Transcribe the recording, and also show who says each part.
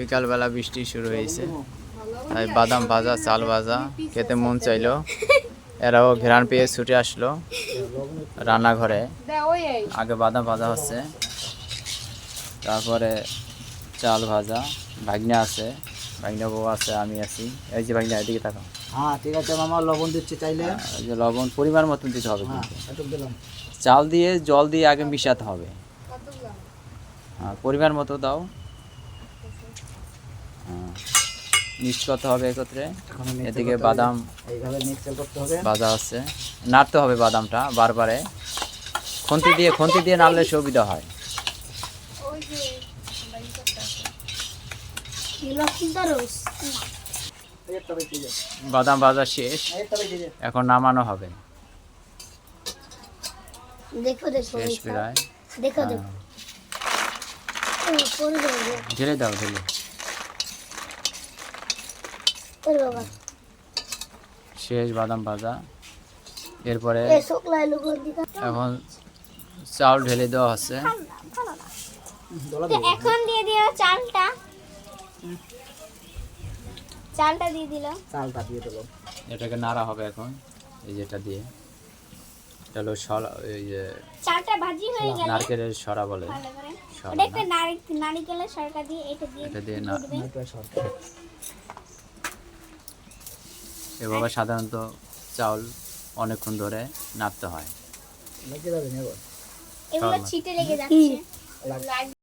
Speaker 1: বিকালবেলা বৃষ্টি শুরু হয়েছে। তাই বাদাম ভাজা চাল ভাজা খেতে মন চাইলো। এরাও ঘেরান পেয়ে ছুটে আসলো রান্নাঘরে। আগে বাদাম ভাজা হচ্ছে তারপরে চাল ভাজা ভাগনা আছে ভাগনা বউ আছে আমি আছি। এই যে ভাগনা এদিকে থাকো
Speaker 2: হ্যাঁ ঠিক আছে মামা লবণ দিচ্ছি চাইলে।
Speaker 1: যে লবণ পরিমাণ মতন দিতে হবে
Speaker 2: হ্যাঁ
Speaker 1: কিন্তু।
Speaker 2: একটু দিলাম।
Speaker 1: চাল দিয়ে জল দিয়ে আগে মিশাতে হবে। হ্যাঁ পরিমাণ মতো দাও। মিক্স করতে হবে একত্রে। এদিকে বাদাম।
Speaker 2: এইভাবে মিক্সচার করতে হবে।
Speaker 1: ভাজা আছে। নাড়তে হবে বাদামটা বারবারে। খুন্তি দিয়ে খুন্তি দিয়ে নাড়লে সুবিধা হয়। বাদাম ভাজা শেষ। এখন নামানো হবে।
Speaker 3: দেখো দেখো
Speaker 1: শেষ প্রায়।
Speaker 3: দেখো দেখো।
Speaker 1: হ্যাঁ, ঢেলে দাও ঢেলে। শেষ বাদাম ভাজা। এরপরে এখন চাল ঢেলে দেওয়া হচ্ছে।
Speaker 4: এখন দিয়ে দিও চালটা। চালটা দিয়ে দিল
Speaker 2: চালটা দিয়ে দিলো
Speaker 1: এটাকে নাড়া হবে এখন এই যেটা দিয়ে। এটা হলো সরা এই যে
Speaker 4: চালটা ভাজি হয়ে গেলে
Speaker 1: নারকেলের সরা বলে
Speaker 4: ওটা একটা নারিকেলের সরকার দিয়ে এটা দিয়ে
Speaker 1: এটা দিয়ে না এভাবে সাধারণত চাউল অনেকক্ষণ ধরে নাড়তে হয়।
Speaker 2: লেগে যাবে না
Speaker 4: এগুলো ছিটে লেগে যাচ্ছে।